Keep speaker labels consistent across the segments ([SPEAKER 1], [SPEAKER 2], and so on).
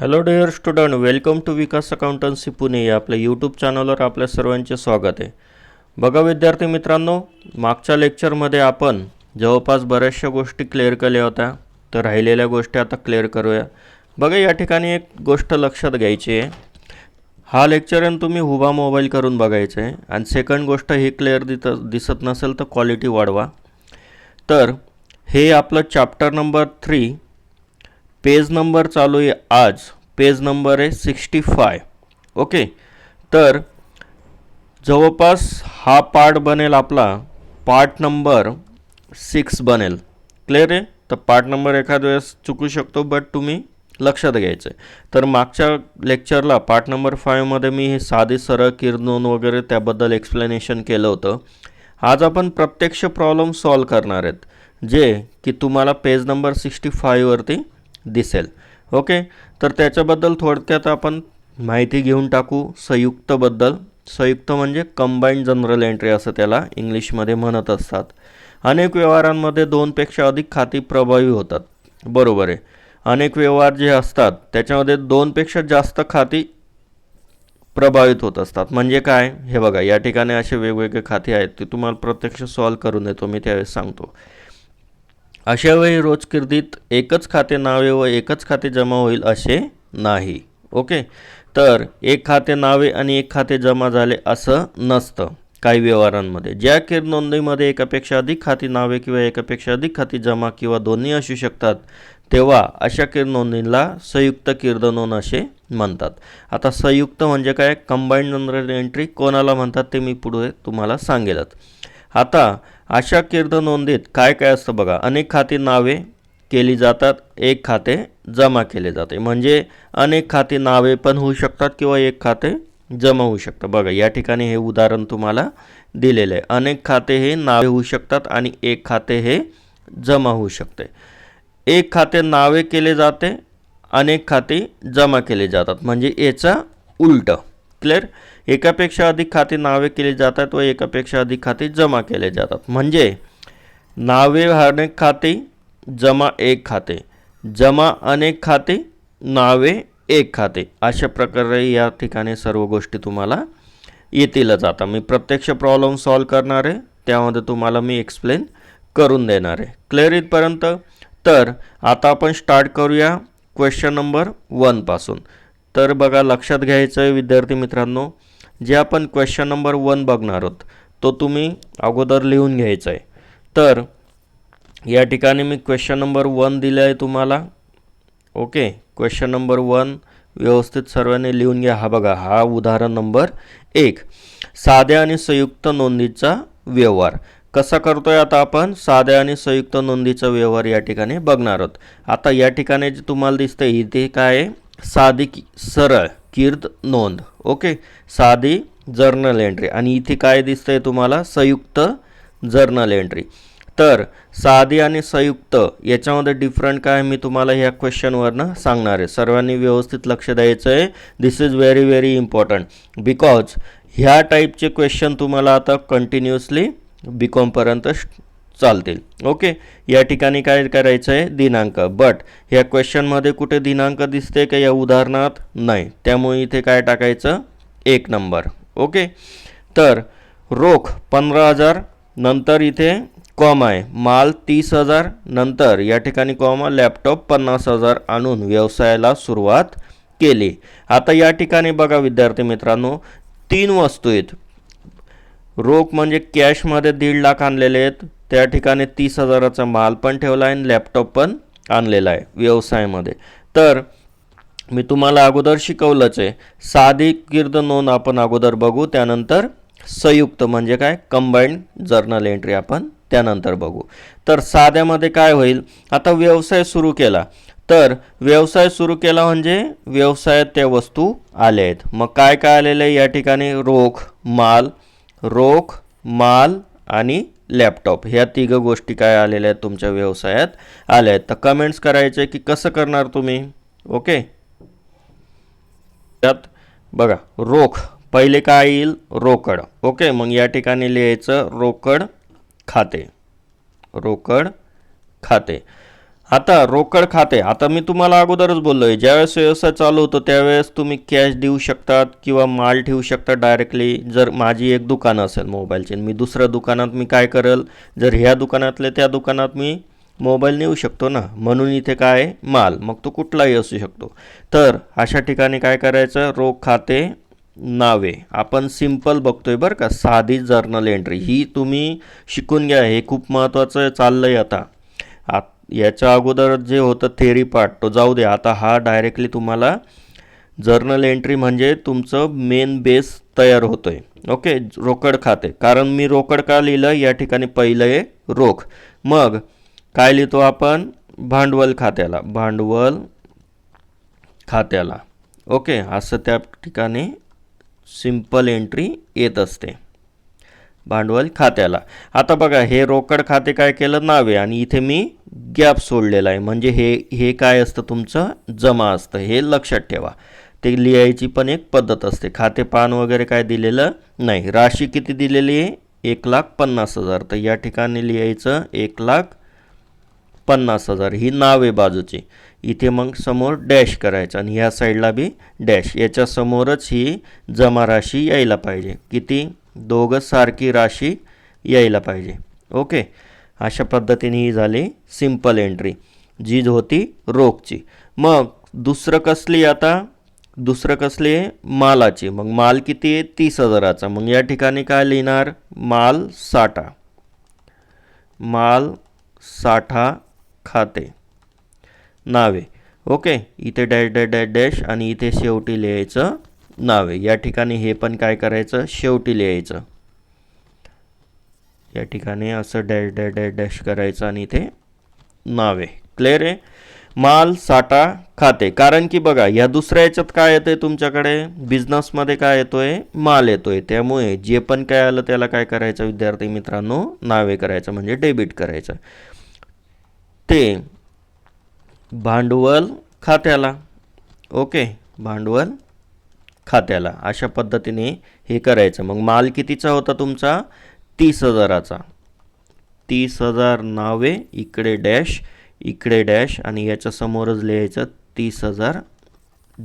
[SPEAKER 1] Hello dear student welcome to Vikas accountancy Pune या आपल्या YouTube चॅनलवर आपल्या सर्वांचे स्वागत आहे. बघा विद्यार्थी मित्रांनो मागच्या लेक्चरमध्ये आपण जवळपास बऱ्याचशा गोष्टी क्लिअर केल्या होत्या. तर राहिलेल्या गोष्टी आता क्लिअर करूया. बघा या ठिकाणी एक गोष्ट लक्षात घ्यायची आहे. हा लेक्चर आणि तुम्ही हुबा मोबाईल करून बघायचं आहे आणि सेकंड गोष्ट ही क्लिअर दित दिसत नसेल तर क्वालिटी वाढवा. तर हे आपलं chapter number three page number चालू आहे आज. पेज नंबर आहे सिक्स्टी फाय. ओके? तर जवळपास हा पार्ट बनेल आपला. पार्ट नंबर सिक्स बनेल. क्लिअर आहे? तर पार्ट नंबर एखाद वेळेस चुकू शकतो बट तुम्ही लक्षात घ्यायचं आहे तर मागच्या लेक्चरला पार्ट नंबर फाईव्हमध्ये मी हे साधे सरळ किरणोन वगैरे त्याबद्दल एक्सप्लेनेशन केलं होतं. आज आपण प्रत्यक्ष प्रॉब्लेम सॉल्व करणार आहेत. जे की तुम्हाला पेज नंबर सिक्स्टी फाईव्हवरती दिसेल. ओके? तर त्याच्याबद्दल थोडक्यात आपण माहिती घेऊन टाकू संयुक्तबद्दल. संयुक्त म्हणजे कंबाईंड जनरल एंट्री असं त्याला इंग्लिशमध्ये म्हणत असतात. अनेक व्यवहारांमध्ये दोनपेक्षा अधिक खाती प्रभावी होतात. बरोबर आहे. अनेक व्यवहार जे असतात त्याच्यामध्ये दोनपेक्षा जास्त खाती प्रभावित होत असतात. म्हणजे काय? हे बघा या ठिकाणी असे वेगवेगळे खाते आहेत ते तुम्हाला प्रत्यक्ष सॉल्व करून देतो मी त्यावेळेस सांगतो. अशावेळी रोजकिर्दीत एकच खाते नावे व एकच खाते जमा होईल असे नाही. ओके? तर एक खाते नावे आणि एक खाते जमा झाले असं नसतं काही व्यवहारांमध्ये. ज्या किर नोंदणीमध्ये एकापेक्षा अधिक खाती नावे किंवा एकापेक्षा अधिक खाती जमा किंवा दोन्ही असू शकतात तेव्हा अशा किर नोंदणीला संयुक्त किर्द नोंद असे म्हणतात. आता संयुक्त म्हणजे काय? कंबाईंड जनरल एंट्री कोणाला म्हणतात ते मी पुढे तुम्हाला सांगेलच. आता अशा कीर्द नोंदीत काय काय असतं बघा. अनेक खाती नावे केली जातात एक खाते जमा केले जाते. म्हणजे अनेक खाती नावे पण होऊ शकतात किंवा एक खाते जमा होऊ शकतं. बघा या ठिकाणी हे उदाहरण तुम्हाला दिलेलं आहे. अनेक खाते हे नावे होऊ शकतात आणि एक खाते हे जमा होऊ शकते. एक खाते नावे केले जाते अनेक खाते जमा केले जातात. म्हणजे याचा उलट. क्लिअर एकापेक्षा अधिक खाते नावे केली जातात व एकापेक्षा अधिक खाते जमा केले जातात. म्हणजे नावे अनेक खाते जमा एक खाते. जमा अनेक खाते नावे एक खाते. अशा प्रकारे या ठिकाणी सर्व गोष्टी तुम्हाला येतीलच आता. मी प्रत्यक्ष प्रॉब्लेम सॉल्व करणार आहे. त्यामध्ये तुम्हाला मी एक्सप्लेन करून देणार आहे. क्लिअर इथपर्यंत? तर आता आपण स्टार्ट करूया क्वेश्चन नंबर वनपासून तर बघा लक्षात घ्यायचं आहे विद्यार्थी मित्रांनो जे आपण क्वेश्चन नंबर वन बघणार आहोत तो तुम्ही अगोदर लिहून घ्यायचा आहे तर या ठिकाणी मी क्वेश्चन नंबर वन दिलं आहे तुम्हाला. ओके क्वेश्चन नंबर वन व्यवस्थित सर्वांनी लिहून घ्या. हा बघा हा उदाहरण नंबर एक. साध्या आणि संयुक्त नोंदीचा व्यवहार. कसा करतोय आता आपण? साध्या आणि संयुक्त नोंदीचा व्यवहार या ठिकाणी बघणार आहोत. आता या ठिकाणी जे तुम्हाला दिसतंय इथे काय आहे? साधी सरळ. कीर्द नोंद. ओके? साधी जर्नल एंट्री आणि इथे काय दिसतंय तुम्हाला? संयुक्त जर्नल एंट्री तर साधी आणि संयुक्त याच्यामध्ये डिफरंट काय मी तुम्हाला ह्या क्वेश्चनवरनं सांगणार आहे. सर्वांनी व्यवस्थित लक्ष द्यायचं आहे. This is very very important because ह्या टाईपचे क्वेश्चन तुम्हाला आता कंटिन्युअसली बी कॉमपर्यंत चालतील. ओके? या ठिकाणी काय करायचं आहे दिनांक बट ह्या क्वेश्चनमध्ये कुठे दिनांक दिसते का या उदाहरणात? नाही. त्यामुळे इथे काय टाकायचं? एक नंबर ओके? तर रोख पंधरा हजार नंतर इथे कॉम आहे. माल तीस हजार नंतर या ठिकाणी कॉमा लॅपटॉप पन्नास हजार आणून व्यवसायाला सुरुवात केली. आता या ठिकाणी बघा विद्यार्थी मित्रांनो तीन वस्तू आहेत. रोख म्हणजे कॅशमध्ये दीड लाख आणलेले आहेत. त्या ठिकाणी तीस हजाराचा माल पण ठेवला आहे आणि लॅपटॉप पण आणलेला आहे व्यवसायामध्ये. तर मी तुम्हाला अगोदर शिकवलंच आहे साधी कीर्द नोंद आपण अगोदर बघू त्यानंतर संयुक्त म्हणजे काय? कंबाईंड जर्नल एंट्री आपण त्यानंतर बघू. तर साध्यामध्ये काय होईल? आता व्यवसाय सुरू केला. तर व्यवसाय सुरू केला म्हणजे व्यवसायात त्या वस्तू आल्या आहेत. मग काय काय आलेलं आहे? या ठिकाणी रोख माल रोख माल आणि लॅपटॉप ह्या तिघ गोष्टी काय आलेल्या आहेत तुमच्या व्यवसायात? आल्या आहेत. तर कमेंट्स करायचे की कसं करणार तुम्ही? ओके त्यात बघा रोख. पहिले काय येईल? रोकड. ओके मग या ठिकाणी लिहायचं रोकड खाते. रोकड खाते. आता रोकड खाते. आता मी तुम्हाला अगोदरच बोललो आहे ज्यावेळेस व्यवसाय चालू होतो त्यावेळेस तुम्ही कॅश देऊ शकतात किंवा माल ठेवू शकता डायरेक्टली जर माझी एक दुकान असेल मोबाईलची मी दुसऱ्या दुकानात मी काय करेल? जर ह्या दुकानातले त्या दुकानात मी मोबाईल नेऊ शकतो ना म्हणून इथे काय? माल. मग तो कुठलाही असू शकतो. तर अशा ठिकाणी काय करायचं? रोख खाते नावे. आपण सिंपल बघतोय बरं का साधी जर्नल एंट्री ही तुम्ही शिकून घ्या हे खूप महत्त्वाचं चाललं आहे आता. आत याच्या अगोदर जे होतं थेरी पार्ट तो जाऊ दे. आता हा डायरेक्टली तुम्हाला जर्नल एंट्री म्हणजे तुमचं मेन बेस तयार होतोय. ओके रोकड खाते. कारण मी रोकड का लिहिलं? या ठिकाणी पहिलं आहे रोख. मग काय लिहितो आपण? भांडवल खात्याला. भांडवल खात्याला. ओके असं त्या ठिकाणी सिंपल एंट्री येत असते. भांडवल खात्याला. आता बघा हे रोकड खाते काय केलं? नावे. आणि इथे मी गॅप सोडलेला आहे. म्हणजे हे हे काय असतं तुमचं? जमा असतं. हे लक्षात ठेवा. ते लिहायची पण एक पद्धत असते. खाते पान वगैरे काय दिलेलं नाही. राशी किती दिलेली आहे? एक लाख पन्नास हजार. तर या ठिकाणी लिहायचं एक लाख पन्नास हजार. ही नावे बाजूची. इथे मग समोर डॅश करायचं. आणि ह्या साईडला बी डॅश. याच्यासमोरच ही जमा राशी यायला पाहिजे. किती? दोघं सारखी राशी यायला पाहिजे. ओके? अशा पद्धतीने ही झाली सिंपल एंट्री. जी होती रोखची. मग दुसरं कसली आता? दुसरं कसली? आहे मालाची. मग माल किती आहे? तीस हजाराचा. मग या ठिकाणी काय लिहिणार? माल साठा. माल साठा खाते. नावे. ओके? इथे डॅश डॅश डॅश डॅश आणि इथे शेवटी लिहायचं नावे. या ठिकाणी हे पण काय करायचं? शेवटी लिहायचं. या ठिकाणी असं डॅश डॅश डॅश डॅश करायचं आणि इथे नावे. क्लिअर आहे? माल साठा खाते. कारण की बघा या दुसऱ्या याच्यात काय येतंय तुमच्याकडे? बिझनेसमध्ये काय येतोय? माल येतोय. त्यामुळे जे पण काय आलं त्याला काय करायचं विद्यार्थी मित्रांनो? नावे करायचं म्हणजे डेबिट करायचं. ते भांडवल खात्याला. ओके भांडवल खात्याला. अशा पद्धतीने हे करायचं. मग माल कितीचा होता तुमचा? तीस हजाराचा. तीस हजार नावे इकडे डॅश इकडे डॅश आणि याच्यासमोरच लिहायचं तीस हजार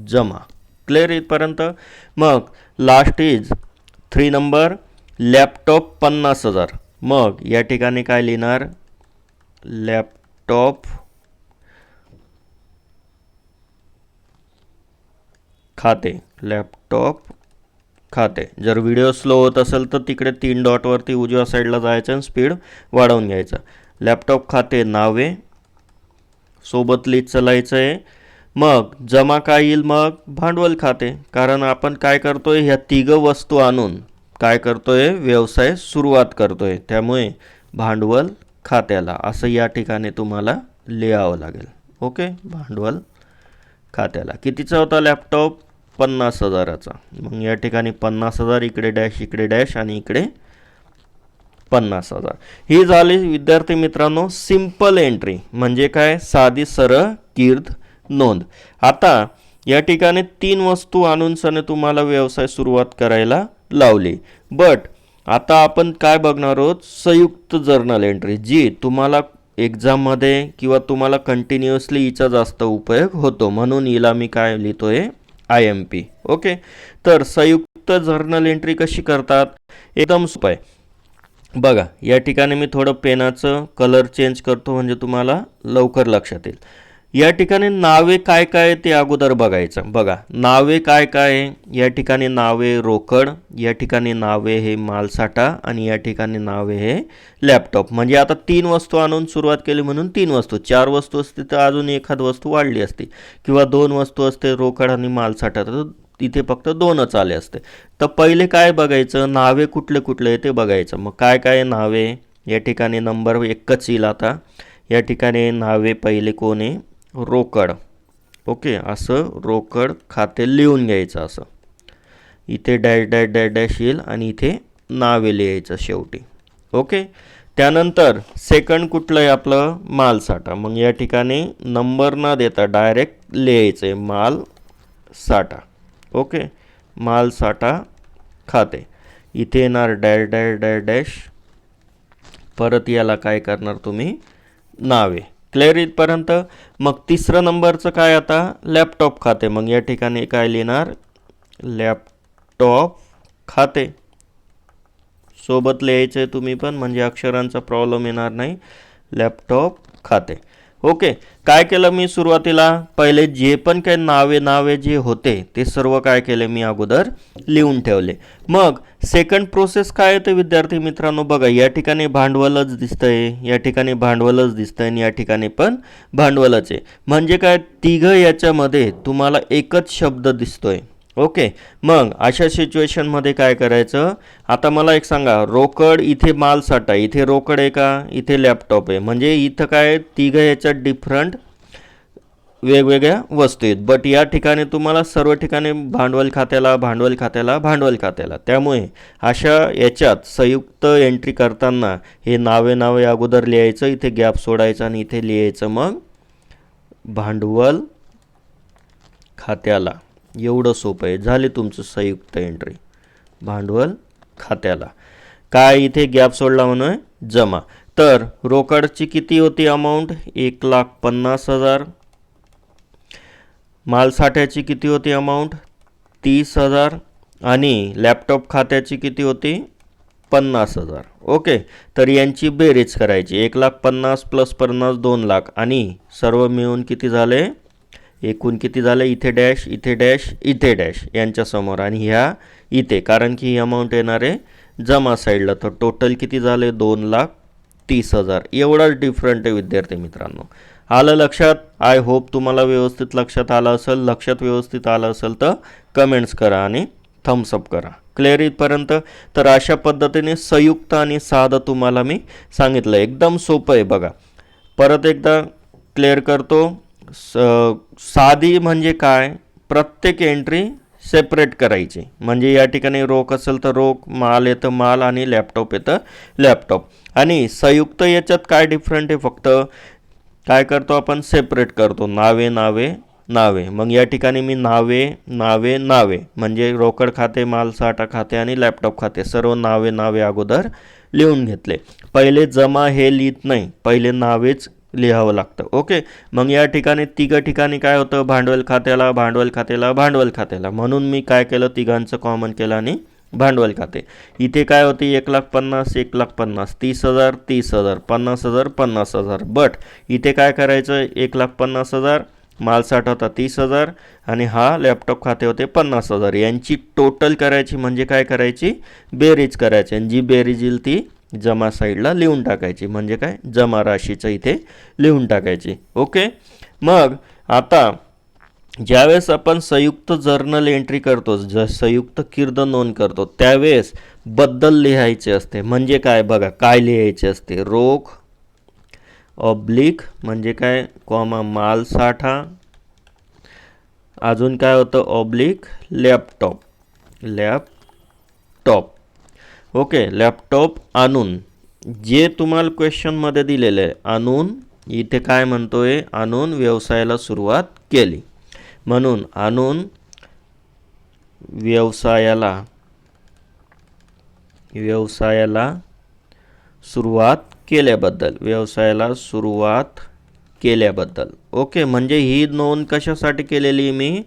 [SPEAKER 1] जमा. क्लिअर इथपर्यंत? मग last is three number laptop पन्नास हजार. मग या ठिकाणी काय लिहिणार? लॅपटॉप खाते. लॅपटॉप खाते. जर व्हिडिओ स्लो होत असेल तर तिकडे तीन डॉटवरती उजव्या साईडला जायचं आणि स्पीड वाढवून घ्यायचं. लॅपटॉप खाते नावे. सोबत लिहित चालायचं आहे मग जमा काय येईल? मग भांडवल खाते. कारण आपण काय करतोय? ह्या तिघं वस्तू आणून काय करतोय? व्यवसाय सुरुवात करतोय. त्यामुळे भांडवल खात्याला. असं या ठिकाणी तुम्हाला लिहावं लागेल. ओके भांडवल खात्याला. कितीचा होता लॅपटॉप पन्नास हजाराचा. मग या ठिकाणी पन्नास हजार इकडे डॅश इकडे डॅश आणि इकडे पन्नास हजार. ही झाली विद्यार्थी मित्रांनो सिंपल एंट्री. म्हणजे काय? साधी सरळ कीर्द नोंद. आता या ठिकाणी तीन वस्तू आणून सने तुम्हाला व्यवसाय सुरुवात करायला लावली. बट आता आपण काय बघणार आहोत? संयुक्त जर्नल एंट्री जी तुम्हाला एक्झाममध्ये किंवा तुम्हाला कंटिन्युअसली हिचा जास्त उपयोग होतो. म्हणून हिला मी काय लिहितोय? I M P. ओके? तर संयुक्त जर्नल एंट्री कशी करतात? एकदम सोपं आहे. बघा या ठिकाणी मी थोडं पेनाचं कलर चेंज करतो म्हणजे तुम्हाला लवकर लक्षात येईल. या ठिकाणी नावे काय काय आहे ते अगोदर बघायचं. बघा नावे काय काय? आहे या ठिकाणी नावे रोकड या ठिकाणी नावे हे मालसाठा आणि या ठिकाणी नावे हे लॅपटॉप. म्हणजे आता तीन वस्तू आणून सुरुवात केली म्हणून तीन वस्तू. चार वस्तू असते तर अजून एखाद वस्तू वाढली असती. किंवा दोन वस्तू असते रोकड आणि मालसाठा. तर तिथे फक्त दोनच आले असते. तर पहिले काय बघायचं? नावे कुठले कुठले आहे ते बघायचं. मग काय काय नावे? या ठिकाणी नंबर एकच येईल आता. या ठिकाणी नावे पहिले कोण आहे? रोकड. ओके असं रोकड खाते लिहून घ्यायचं असं. इथे डॅश डॅश डॅश डॅश येईल आणि इथे नावे लिहायचं शेवटी. ओके त्यानंतर सेकंड कुठलं आहे आपलं? मालसाठा. मग या ठिकाणी नंबर न देता डायरेक्ट लिहायचं आहे माल साठा ओके मालसाठा खाते. इथे येणार डॅश डॅश डॅश डॅश. परत याला काय करणार तुम्ही? नावे. क्लिअर इथपर्यंत मग तिसरं नंबरचं काय आता? लॅपटॉप खाते. मग या ठिकाणी काय लिहिणार? लॅपटॉप खाते. सोबत लिहायचं आहे तुम्ही पण म्हणजे अक्षरांचा प्रॉब्लेम येणार नाही. लॅपटॉप खाते. ओके काय केलं मी सुरुवातीला? पहिले जे पण काही नावे नावे जे होते ते सर्व काय केले मी अगोदर? लिहून ठेवले. मग सेकंड प्रोसेस काय येते विद्यार्थी मित्रांनो? बघा या ठिकाणी भांडवलच दिसतंय या ठिकाणी भांडवलच दिसतंय आणि या ठिकाणी पण भांडवलच आहे. म्हणजे काय? तिघं याच्यामध्ये तुम्हाला एकच शब्द दिसतोय. ओके. मग अशा सिच्युएशनमध्ये काय करायचं? आता मला एक सांगा रोकड इथे माल साठा इथे रोकड आहे का? इथे लॅपटॉप आहे. म्हणजे इथं काय तिघं याच्यात डिफरंट वेगवेगळ्या वस्तू आहेत. बट या ठिकाणी तुम्हाला सर्व ठिकाणी भांडवल खात्याला भांडवल खात्याला भांडवल खात्याला. त्यामुळे अशा याच्यात संयुक्त एंट्री करताना हे नावे नावे अगोदर लिहायचं इथे गॅप सोडायचं आणि इथे लिहायचं मग भांडवल खात्याला. एवढं सोपं आहे. झाले तुमचं संयुक्त एंट्री भांडवल खात्याला. काय इथे गॅप सोडला म्हणून? जमा. तर रोकडची किती होती अमाऊंट एक लाख पन्नास हजार. मालसाठ्याची किती होती अमाऊंट तीस हजार. आणि लॅपटॉप खात्याची किती होती? पन्नास हजार. ओके. तर यांची बेरीज करायची. एक लाख पन्नास प्लस पन्नास दोन लाख. आणि सर्व मिळून किती झाले? एकूण किती झालं? इथे डॅश इथे डॅश इथे डॅश यांच्यासमोर आणि ह्या इथे. कारण की ही अमाऊंट येणार आहे जमा साईडला तर टोटल किती झाले? दोन लाख तीस हजार. एवढाच डिफरंट आहे विद्यार्थी मित्रांनो. आलं लक्षात? आय होप तुम्हाला व्यवस्थित लक्षात आलं असेल. लक्षात व्यवस्थित आलं असेल तर कमेंट्स करा आणि थम्सअप करा. क्लिअर इथपर्यंत? तर अशा पद्धतीने संयुक्त आणि साधं तुम्हाला मी सांगितलं. एकदम सोपं आहे बघा. परत एकदा क्लिअर करतो. स साधी म्हणजे काय? प्रत्येक एंट्री सेपरेट करायची. म्हणजे या ठिकाणी रोख असेल तर रोख माल येतं माल आणि लॅपटॉप येतं लॅपटॉप आणि संयुक्त याच्यात काय डिफरंट आहे फक्त? काय करतो आपण? सेपरेट करतो. नावे नावे नावे. मग या ठिकाणी मी नावे नावे नावे. म्हणजे रोकड खाते माल साठा खाते आणि लॅपटॉप खाते. सर्व नावे नावे अगोदर लिहून घेतले. पहिले जमा हे लिहित नाही. पहिले नावेच लिहावं लागतं. ओके मग या ठिकाणी तिघं ठिकाणी काय होतं? भांडवल खात्याला भांडवल खात्याला भांडवल खात्याला. म्हणून मी काय केलं? तिघांचं कॉमन केलं आणि भांडवल खाते. इथे काय होते? एक लाख पन्नास एक लाख पन्नास. तीस हजार तीस हजार. पन्नास हजार पन्नास हजार. बट इथे काय करायचं? एक लाख पन्नास हजार मालसाठ होता तीस हजार आणि हा लॅपटॉप खाते होते पन्नास हजार. यांची टोटल करायची म्हणजे काय करायची? बेरीज करायची. आणि जी बेरीज येईल ती जमा साईडला लिहून टाकायची. म्हणजे काय? जमा राशीचं इथे लिहून टाकायची. ओके? मग आता ज्यावेळेस आपण संयुक्त जर्नल एंट्री करतो ज संयुक्त कीर्द नोंद करतो त्यावेळेस बद्दल लिहायचे असते. म्हणजे काय? बघा काय लिहायचे असते? रोख ऑब्लिक म्हणजे काय? कॉमा माल साठा. अजून काय होतं? Oblique laptop laptop okay laptop आणून जे तुम्हाला क्वेश्चनमध्ये दिलेलं आहे आणून इथे काय म्हणतोय आणून व्यवसायाला सुरुवात केली. म्हणून आणून व्यवसायाला व्यवसायाला सुरुवात केल्याबद्दल व्यवसायाला सुरुवात केल्याबद्दल. ओके म्हणजे ही नोंद कशासाठी केलेली मी?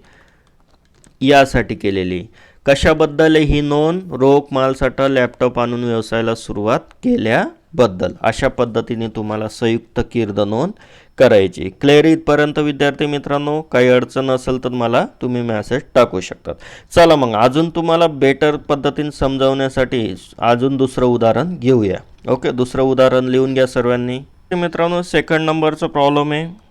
[SPEAKER 1] यासाठी केलेली. कशाबद्दल ही नोंद रोख मालसाठा लॅपटॉप आणून व्यवसायाला सुरुवात केल्याबद्दल अशा पद्धतीने तुम्हाला संयुक्त कीर्द नोंद करायची. क्लिअर इथपर्यंत विद्यार्थी मित्रांनो काही अडचण असेल तर मला तुम्ही मॅसेज टाकू शकतात. चला मग अजून तुम्हाला बेटर पद्धतीने समजावण्यासाठी अजून दुसरं उदाहरण घेऊया. ओके दुसरं उदाहरण लिहून घ्या सर्वांनी. मित्रांनो सेकंड नंबरचा प्रॉब्लेम आहे.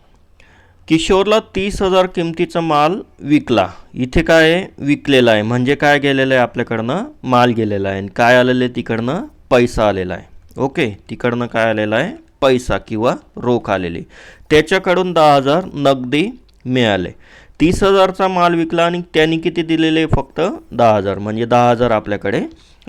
[SPEAKER 1] किशोरला तीस हजार किमतीचा माल विकला. इथे काय आहे विकलेला आहे? म्हणजे काय गेलेलं आहे आपल्याकडनं? माल गेलेला आहे. आणि काय आलेलं आहे तिकडनं? पैसा आलेला आहे. ओके? तिकडनं काय आलेला आहे? पैसा किंवा रोख आलेली. त्याच्याकडून दहा हजार नगदी मिळाले. तीस हजारचा माल विकला आणि त्यांनी किती दिलेले? फक्त दहा हजार. म्हणजे दहा हजार आपल्याकडे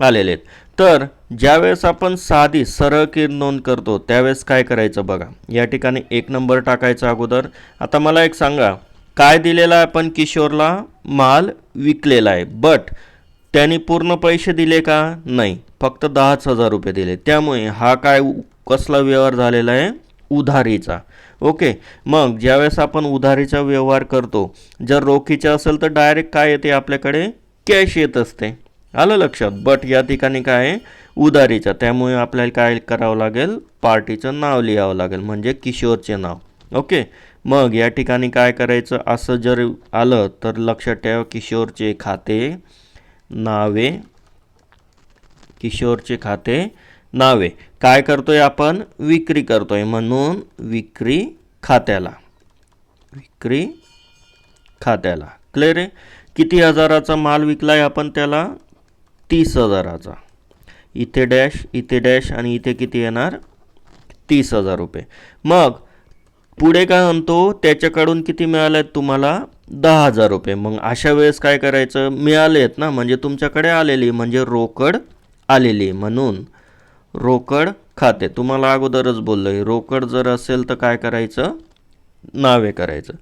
[SPEAKER 1] आलेले आहेत. तर ज्यावेळेस आपण साधी सरळ किर नोंद करतो त्यावेळेस काय करायचं बघा. या ठिकाणी एक नंबर टाकायचा अगोदर. आता मला एक सांगा काय दिलेला आहे आपण किशोरला? माल विकलेला आहे. बट त्यांनी पूर्ण पैसे दिले का? नाही. फक्त दहाच हजार रुपये दिले. त्यामुळे हा काय कसला व्यवहार झालेला आहे? उधारीचा. ओके. मग ज्यावेळेस आपण उधारीचा व्यवहार करतो जर रोखीचा असेल तर डायरेक्ट काय येते आपल्याकडे? कॅश येत असते. आलं लक्षात. बट या ठिकाणी काय आहे? उदारीचा. त्यामुळे आपल्याला काय करावं लागेल? पार्टीचं नाव लिहावं लागेल. म्हणजे किशोरचे नाव. ओके? मग या ठिकाणी काय करायचं? असं जर आलं तर लक्षात ठेवा किशोरचे खाते नावे. किशोरचे खाते नावे. काय करतोय आपण? विक्री करतोय. म्हणून विक्री खात्याला. विक्री खात्याला. क्लिअर आहे? किती हजाराचा माल विकलाय आपण त्याला? तीस हजाराचा. इथे डॅश इथे डॅश आणि इथे किती येणार? तीस हजार रुपये. मग पुढे काय म्हणतो? त्याच्याकडून किती मिळाले आहेत तुम्हाला? दहा हजार रुपये. मग अशा वेळेस काय करायचं? मिळाले आहेत ना? म्हणजे तुमच्याकडे आलेली म्हणजे रोकड आलेली म्हणून. रोकड खाते. तुम्हाला अगोदरच बोललो आहे रोकड जर असेल तर काय करायचं? नावे करायचं.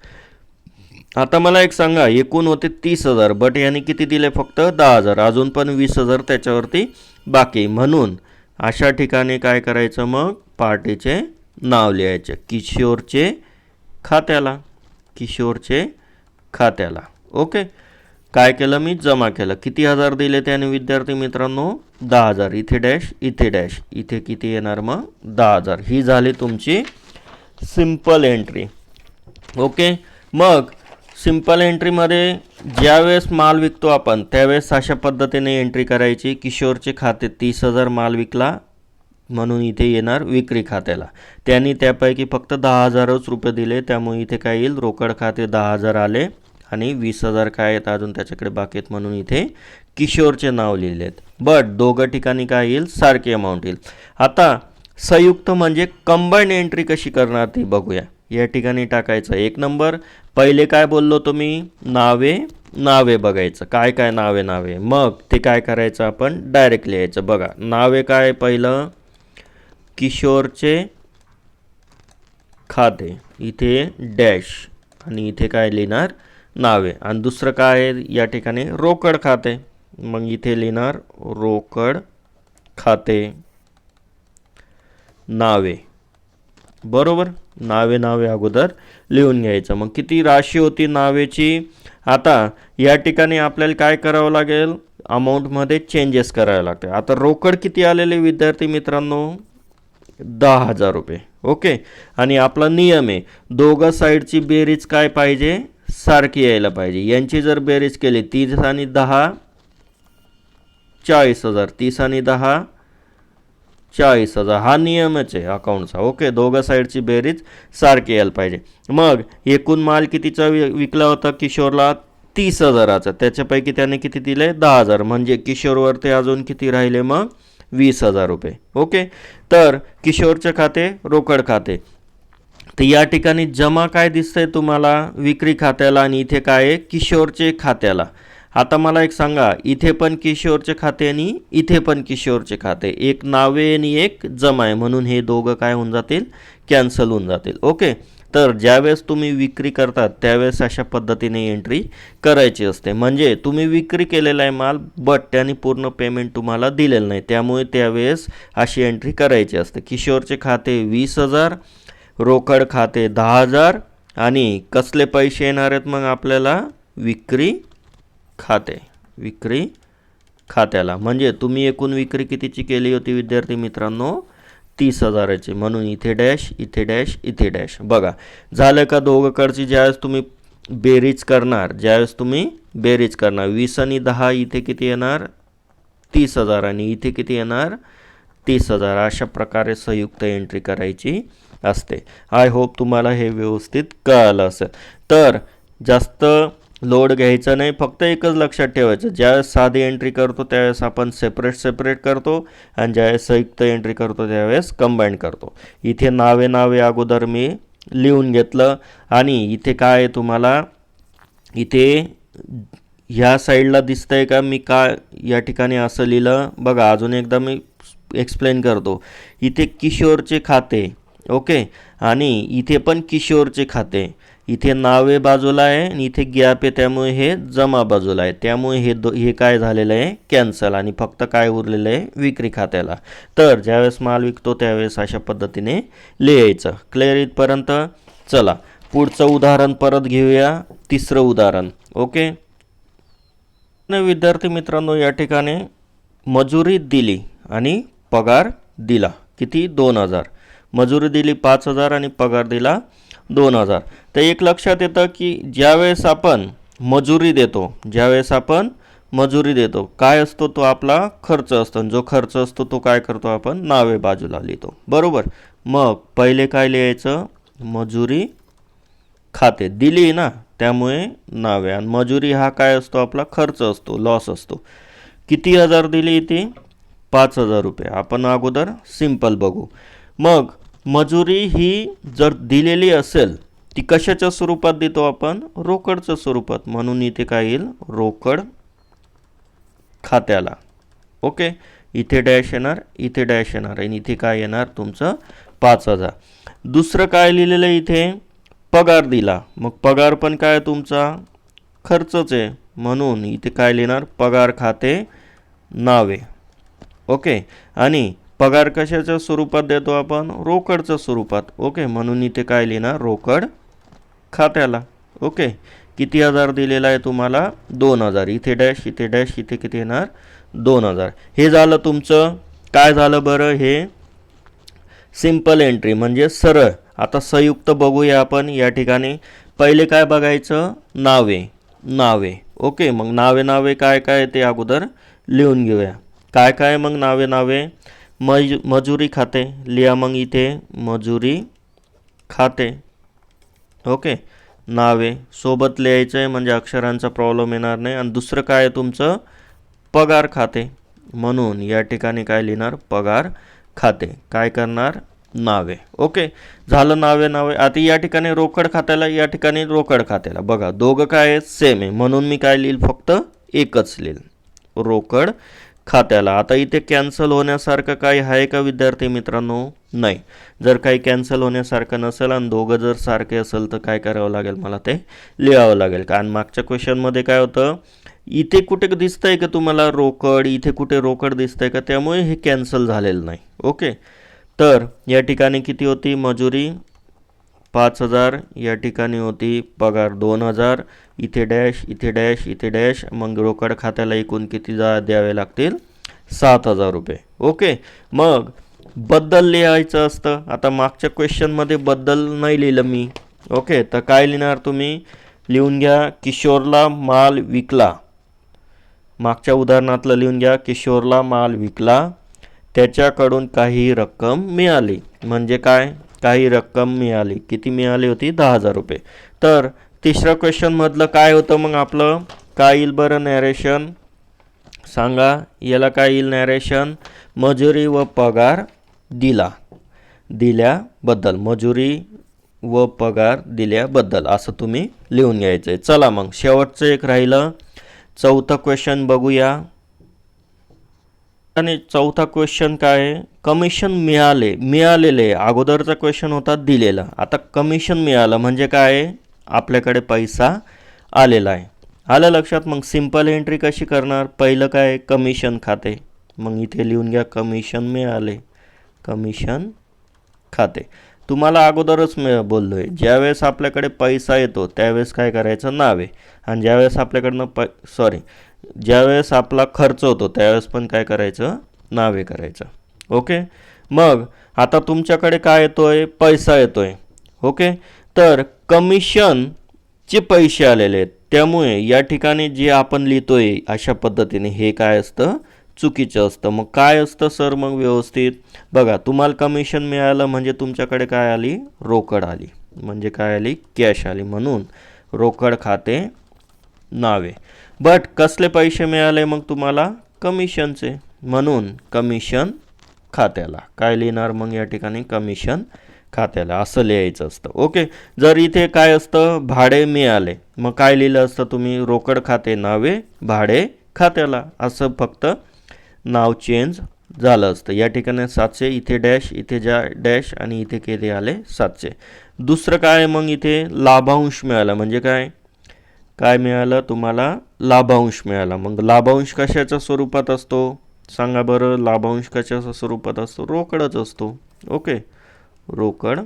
[SPEAKER 1] आता मला एक सांगा एकूण होते तीस हजार बट याने किती दिले फक्त? दहा हजार. अजून पण वीस हजार त्याच्यावरती बाकी म्हणून अशा ठिकाणी काय करायचं मग? पार्टीचे नाव लिहायचे. किशोरचे खात्याला. किशोरचे खात्याला. ओके काय केलं मी? जमा केलं. किती हजार दिले त्याने विद्यार्थी मित्रांनो? दहा हजार. इथे डॅश इथे डॅश इथे किती येणार मग? दहा हजार. ही झाली तुमची सिंपल एंट्री ओके मग सिंपल एंट्रीमध्ये ज्यावेळेस माल विकतो आपण त्यावेळेस अशा पद्धतीने एंट्री करायची किशोरचे खाते तीस हजार माल विकला म्हणून इथे येणार विक्री खात्याला. त्यांनी त्यापैकी फक्त दहा हजारच रुपये दिले त्यामुळे इथे काय येईल? रोकड खाते दहा हजार आले आणि वीस हजार काय आहेत अजून त्याच्याकडे बाकी आहेत म्हणून इथे किशोरचे नाव लिहिलेत. बट दोघं ठिकाणी काय येईल? सारखी अमाऊंट येईल. आता संयुक्त म्हणजे कंबाईंड एंट्री कशी करणार ती बघूया. या ठिकाणी टाकायचं. एक नंबर. पहिले काय बोललो तुम्ही? नावे नावे बघायचं. काय काय नावे नावे? मग ते काय करायचं आपण? डायरेक्ट लिहायचं. बघा नावे काय पहिलं? किशोरचे खाते. इथे डॅश. आणि इथे काय लिहिणार? नावे. आणि दुसरं काय आहे? या ठिकाणी रोकड खाते. मग इथे लिहिणार रोकड खाते. नावे. बरोबर? नावे नावे अगोदर लिहून घ्यायचं. मग किती राशी होती नावेची? आता या ठिकाणी आपल्याला काय करावं लागेल? अमाऊंटमध्ये चेंजेस करावे लागते. आता रोकड किती आलेले विद्यार्थी मित्रांनो? दहा हजार रुपये. ओके आणि आपला नियम आहे दोघं साईडची बेरीज काय पाहिजे? सारखी यायला पाहिजे. यांची जर बेरीज केली तीस आणि दहा चाळीस हजार. तीस आणि दहा चाळीस हजार. हा नियमच आहे अकाउंटचा. ओके दोघं साईडची बेरीज सारखी यायला पाहिजे. मग एकूण माल कितीचा वि विकला होता किशोरला? तीस हजाराचा. त्याच्यापैकी त्याने किती दिले? दहा हजार. म्हणजे किशोरवर ते अजून किती राहिले मग? वीस हजार रुपये. ओके? तर किशोरचे खाते रोकड खाते. तर या ठिकाणी जमा काय दिसतंय तुम्हाला? विक्री खात्याला आणि इथे काय आहे? किशोरचे खात्याला. आता मला एक सांगा इथे पण किशोरचे खाते आणि इथे पण किशोरचे खाते. एक नावे आणि एक जमा आहे म्हणून हे दोघं काय होऊन जातील? कॅन्सल होऊन जातील. ओके तर ज्यावेळेस तुम्ही विक्री करतात त्यावेळेस अशा पद्धतीने एंट्री करायची असते. म्हणजे तुम्ही विक्री केलेला आहे माल बट त्याने पूर्ण पेमेंट तुम्हाला दिलेलं नाही. त्यामुळे त्यावेळेस अशी एंट्री करायची असते. किशोरचे खाते वीस हजार रोकड खाते दहा हजार आणि कसले पैसे येणार आहेत मग आपल्याला? विक्री खाते विक्री खात्याला. म्हणजे तुम्ही एकूण विक्री कितीची केली होती विद्यार्थी मित्रांनो? तीस हजाराची. म्हणून इथे डॅश इथे डॅश इथे डॅश. बघा झालं का दोघकडची ज्यावेळेस तुम्ही बेरीज करणार ज्यावेळेस तुम्ही बेरीज करणार वीस आणि दहा इथे किती येणार? तीस हजार. आणि इथे किती येणार? तीस हजार. अशा प्रकारे संयुक्त एंट्री करायची असते. आय होप तुम्हाला हे व्यवस्थित कळालं असेल. तर जास्त लोड घ्यायचा नाही फक्त एकच लक्षात ठेवायचं. ज्यावेळेस साधी एंट्री करतो त्यावेळेस आपण सेपरेट सेपरेट करतो आणि ज्यावेळेस संयुक्त एंट्री करतो त्यावेळेस कंबाईन करतो. इथे नावे नावे अगोदर मी लिहून घेतलं आणि इथे काय आहे तुम्हाला? इथे ह्या साईडला दिसतंय का? मी का या ठिकाणी असं लिहिलं? बघा अजून एकदा मी एक्सप्लेन करतो. इथे किशोरचे खाते ओके आणि इथे पण किशोरचे खाते. इथे नावे बाजूला आहे आणि इथे गॅप आहे त्यामुळे हे जमा बाजूला आहे. त्यामुळे हे दो हे काय झालेलं आहे? कॅन्सल आणि फक्त काय उरलेलं आहे? विक्री खात्याला. तर ज्यावेळेस माल विकतो त्यावेळेस अशा पद्धतीने लिहायचं. क्लिअर इथपर्यंत? चला. पुढचं उदाहरण परत घेऊया. तिसरं उदाहरण. ओके न विद्यार्थी मित्रांनो या ठिकाणी मजुरी दिली आणि पगार दिला. किती? दोन हजार. मजुरी दिली पाच हजार आणि पगार दिला दोन हजार. तर एक लक्षात येतं की ज्यावेळेस आपण मजुरी देतो ज्यावेळेस आपण मजुरी देतो काय असतो तो आपला खर्च असतो आणि जो खर्च असतो तो काय करतो आपण? नावे बाजूला लिहितो. बरोबर? मग पहिले काय लिहायचं? मजुरी खाते. दिली ना त्यामुळे नावे. आणि मजुरी हा काय असतो? आपला खर्च असतो लॉस असतो. किती हजार दिली ती? पाच हजार रुपये. आपण अगोदर सिंपल बघू. मग मजुरी ही जर दिलेली असेल ती कशाच्या स्वरूपात देतो आपण? रोकडच्या स्वरूपात. म्हणून इथे काय येईल? रोकड खात्याला. ओके? इथे डॅश येणार इथे डॅश येणार. आणि इथे काय येणार? तुमचं पाच हजार. दुसरं काय लिहिलेलं आहे इथे? पगार दिला. मग पगार पण काय तुमचा? खर्चच आहे. म्हणून इथे काय लिहिणार? पगार खाते नावे. ओके? आणि पगार कशाच्या स्वरूपात देतो आपण? रोकडच्या स्वरूपात. ओके म्हणून इथे काय लिहिणार? रोकड खात्याला. ओके किती हजार दिलेला आहे तुम्हाला? दोन हजार. इथे डॅश इथे डॅश इथे किती येणार? दोन हजार. हे झालं तुमचं. काय झालं बरं हे? सिंपल एंट्री म्हणजे सरळ. आता संयुक्त बघूया आपण या ठिकाणी. पहिले काय बघायचं? नावे. नावे. ओके मग नावे नावे काय काय ते अगोदर लिहून घेऊया. काय काय मग नावे नावे मज मजुरी खाते. लिहा मग इथे मजुरी खाते. ओके. नावे. सोबत लिहायचं आहे म्हणजे अक्षरांचा प्रॉब्लेम येणार नाही. आणि दुसरं काय आहे तुमचं? पगार खाते. म्हणून या ठिकाणी काय लिहिणार? पगार खाते. काय करणार? नावे. ओके. झालं नावे नावे. आता या ठिकाणी रोकड खात्याला या ठिकाणी रोकड खात्याला. बघा दोघं काय आहे सेम आहे. म्हणून मी काय लिहील? फक्त एकच लिहील. रोकड खात्याला. आता इथे कॅन्सल होण्यासारखं काही आहे का विद्यार्थी मित्रांनो? नाही. जर काही कॅन्सल होण्यासारखं नसेल आणि दोघं जर सारखे असेल तर काय करावं लागेल मला ते लिहावं लागेल. कारण मागच्या क्वेश्चनमध्ये काय होतं? इथे कुठे दिसतंय का तुम्हाला रोकड? इथे कुठे रोकड दिसतंय का? त्यामुळे हे कॅन्सल झालेलं नाही. ओके तर या ठिकाणी किती होती? मजुरी पाच हजार. या ठिकाणी होती पगार दोन हजार. इथे डॅश इथे डॅश इथे डॅश. मग रोकड खात्याला एकूण किती जा द्यावे लागतील? सात हजार रुपये. ओके. मग बद्दल लिहायचं असतं. आता मागच्या क्वेश्चनमध्ये बद्दल नाही लिहिलं मी. ओके. तर काय लिहिणार तुम्ही? लिहून घ्या किशोरला माल विकला. मागच्या उदाहरणातलं लिहून घ्या किशोरला माल विकला. त्याच्याकडून काही रक्कम मिळाली. म्हणजे काय? काही रक्कम मिळाली. किती मिळाली होती? दहा हजार रुपये. तर तिसऱ्या क्वेश्चनमधलं काय होतं मग आपलं? काय येईल बरं नॅरेशन सांगा याला काय येईल नॅरेशन मजुरी व पगार दिला. दिल्याबद्दल. मजुरी व पगार दिल्याबद्दल. असं तुम्ही लिहून घ्यायचं आहे चला मग. शेवटचं एक राहिलं. चौथं क्वेश्चन बघूया. आणि चौथा क्वेश्चन काय? आहे कमिशन मिळाले. मिळालेले. अगोदरचा क्वेश्चन होता दिलेला. आता कमिशन मिळालं. म्हणजे काय? आपल्याकडे पैसा आलेला आहे. आलं लक्षात मग सिंपल एंट्री कशी करणार? पहिलं काय? कमिशन खाते. मग इथे लिहून घ्या कमिशन मिळाले. कमिशन खाते. तुम्हाला अगोदरच मी बोललो आहे ज्यावेळेस आपल्याकडे पैसा येतो त्यावेळेस काय करायचं? नावे. आणि ज्यावेळेस आपल्याकडनं प सॉरी ज्यावेळेस आपला खर्च होतो त्यावेळेस पण काय करायचं? नावे करायचं. ओके? मग आता तुमच्याकडे काय येतो आहे पैसा येतो आहे ओके? तर कमिशनचे पैसे आलेले आहेत. त्यामुळे या ठिकाणी जे आपण लिहितोय अशा पद्धतीने हे काय असतं? चुकीचं असतं. मग काय असतं सर मग व्यवस्थित? बघा तुम्हाला कमिशन मिळालं म्हणजे तुमच्याकडे काय आली? रोकड आली. म्हणजे काय आली? कॅश आली म्हणून. रोकड खाते नावे. बट कसले पैसे मिळाले मग तुम्हाला? कमिशनचे. म्हणून कमिशन खात्याला. काय लिहिणार मग या ठिकाणी? कमिशन खात्याला असं लिहायचं असतं. ओके? जर इथे काय असतं? भाडे मिळाले. मग काय लिहिलं असतं तुम्ही? रोकड खाते नावे भाडे खात्याला. असं फक्त नाव चेंज झालं असतं. या ठिकाणी सातशे इथे डॅश इथे ज्या डॅश आणि इथे किती आले सातशे. दुसरं काय? मग इथे लाभांश मिळाला. म्हणजे काय? काय मिळालं? तुम्हाला लाभांश मिळाला. मग लाभांश कशाच्या स्वरूपात असतो? सांगा बरं. लाभांश कशाच्या स्वरूपात असतो? रोकडच असतो. ओके? रोकड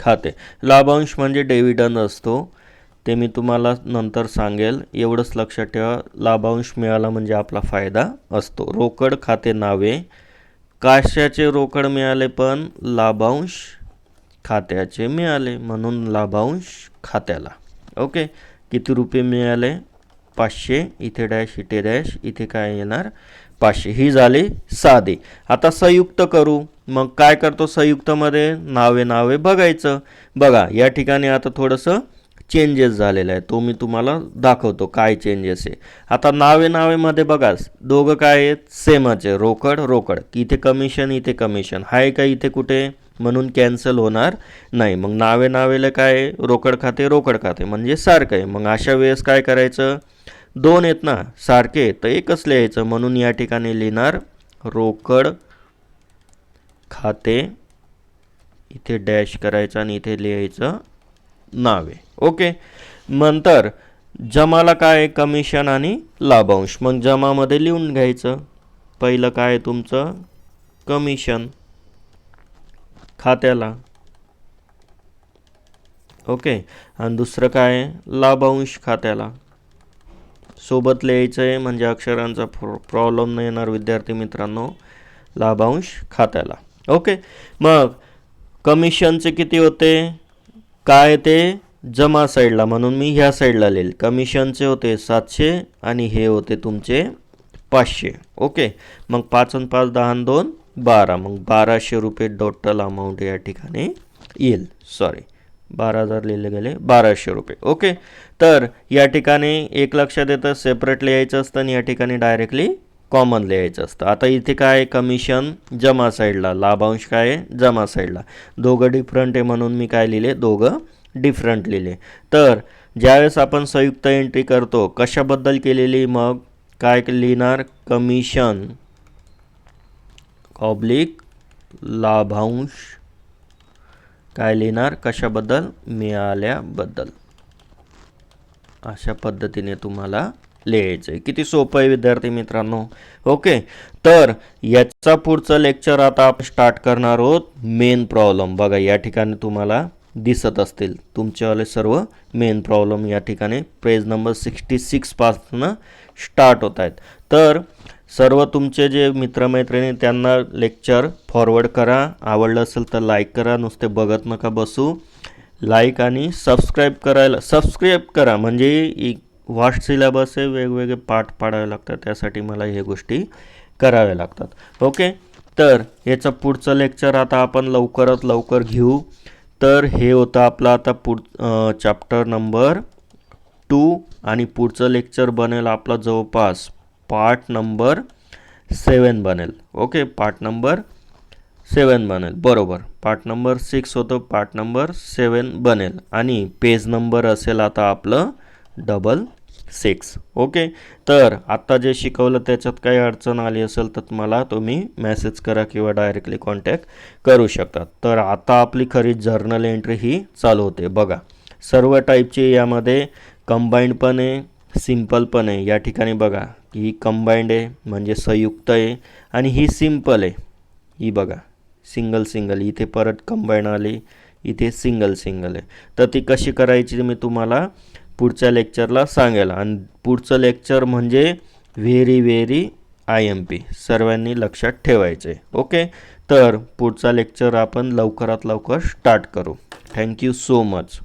[SPEAKER 1] खाते. लाभांश म्हणजे डेव्हिडन असतो. ते मी तुम्हाला नंतर सांगेल. एवढंच लक्षात ठेवा. लाभांश मिळाला म्हणजे आपला फायदा असतो. रोकड खाते नावे. काशाचे रोकड मिळाले पण लाभांश खात्याचे मिळाले. म्हणून लाभांश खात्याला. ओके? किती रुपये मिळाले? पाचशे. इथे डॅश इथे डॅश. इथे काय येणार? पाचशे. ही झाली साधी. आता संयुक्त करू. मग काय करतो संयुक्तमध्ये? नावे नावे बघायचं. बघा या ठिकाणी आता थोडंसं चेंजेस झालेलं आहे. तो मी तुम्हाला दाखवतो काय चेंजेस आहे. आता नावे नावेमध्ये बघा दोघं काय आहेत? सेमच आहे रोकड रोकड. इथे कमिशन इथे कमिशन आहे का इथे कुठे? म्हणून कॅन्सल होणार नाही. मग नावे नावेला काय आहे? रोकड खाते रोकड खाते. म्हणजे सारखं आहे. मग अशा वेळेस काय करायचं? दोन आहेत ना सारखे. तर एकच लिहायचं. म्हणून या ठिकाणी लिहिणार रोकड खाते. इथे डॅश करायचं आणि इथे लिहायचं नावे. ओके? नंतर जमाला काय आहे? कमिशन आणि लाभांश. मग जमामध्ये लिहून घ्यायचं. पहिलं काय आहे तुमचं? कमिशन. खात्याला. ओके? आणि दुसरं काय आहे? लाभांश खात्याला. सोबत लिहायचं आहे म्हणजे अक्षरांचा प्रॉब्लेम नाही येणार विद्यार्थी मित्रांनो. लाभांश खात्याला. ओके मग कमिशनचे किती होते? काय ते? जमा साईडला म्हणून मी ह्या साईडला लिहिल. कमिशनचे होते सातशे आणि हे होते तुमचे पाचशे. ओके मग पाच आणि पाच दहा दोन बारा. मग बाराशे रुपये टोटल अमाऊंट या ठिकाणी येईल. सॉरी बारा हजार लिहिले गेले बाराशे रुपये. ओके तर या ठिकाणी एक लक्षात येतं सेपरेट लिहायचं असतं आणि या ठिकाणी डायरेक्टली कॉमन लिहायचं असतं. आता इथे काय आहे कमिशन जमा साईडला लाभांश काय आहे? जमा साईडला दोघं डिफरंट आहे म्हणून मी काय लिहिले? दोघं डिफरंट लिहिले. तर ज्यावेळेस आपण संयुक्त एंट्री करतो कशाबद्दल केलेली? मग काय लिहिणार? कमिशन ऑब्लिक लाभांश काय लिहिणार? कशाबद्दल? मिळाल्याबद्दल. अशा पद्धतीने तुम्हाला लिहायचं आहे किती सोपं आहे विद्यार्थी मित्रांनो. ओके तर याचा पुढचं लेक्चर आता आपण स्टार्ट करणार आहोत. मेन प्रॉब्लेम बघा या ठिकाणी तुम्हाला दिसत असतील. तुमच्यावाले सर्व मेन प्रॉब्लेम या ठिकाणी पेज नंबर सिक्स्टी सिक्सपासनं स्टार्ट होत आहेत. तर सर्व तुमचे जे मित्रमैत्रिणी त्यांना लेक्चर फॉरवर्ड करा. आवडलं असेल तर लाईक करा. नुसते बघत नका बसू. लाईक आणि सबस्क्राईब करायला सबस्क्राईब करा. म्हणजे वास्ट सिलेबस हे वेगवेगळे पाठ पाडावे लागतात त्यासाठी मला हे गोष्टी कराव्या लागतात. ओके? तर याचं पुढचं लेक्चर आता आपण लवकरात लवकर घेऊ. तर हे होतं आपलं आता पुढ चॅप्टर नंबर टू आणि पुढचं लेक्चर बनेल आपला जवळपास पार्ट नंबर सेवन बनेल. ओके? पार्ट नंबर सेवन बनेल. बरोबर. पार्ट नंबर सिक्स होतं पार्ट नंबर सेवन बनेल. आणि पेज नंबर असेल आता आपलं डबल सिक्स ओके तर आत्ता जे शिकवलं त्याच्यात काही अडचण आली असेल तर मला तुम्ही मेसेज करा किंवा डायरेक्टली कॉन्टॅक्ट करू शकता. तर आता आपली खरी जर्नल एंट्री ही चालू होते. बघा. सर्व टाईपची यामध्ये कंबाईंड पण आहे सिंपल पण आहे. या ठिकाणी बघा. ही कंबाईंड आहे म्हणजे संयुक्त आहे. आणि ही सिंपल आहे. ही बघा. सिंगल सिंगल इथे परत कंबाईन आली इथे सिंगल सिंगल आहे. तर ती कशी करायची मी तुम्हाला पुढच्या लेक्चरला सांगेल. आणि पुढचं लेक्चर म्हणजे very very I M P सर्वांनी लक्षात ठेवायचं. आहे ओके? तर पुढचा लेक्चर आपण लवकरात लवकर स्टार्ट करू. Thank you so much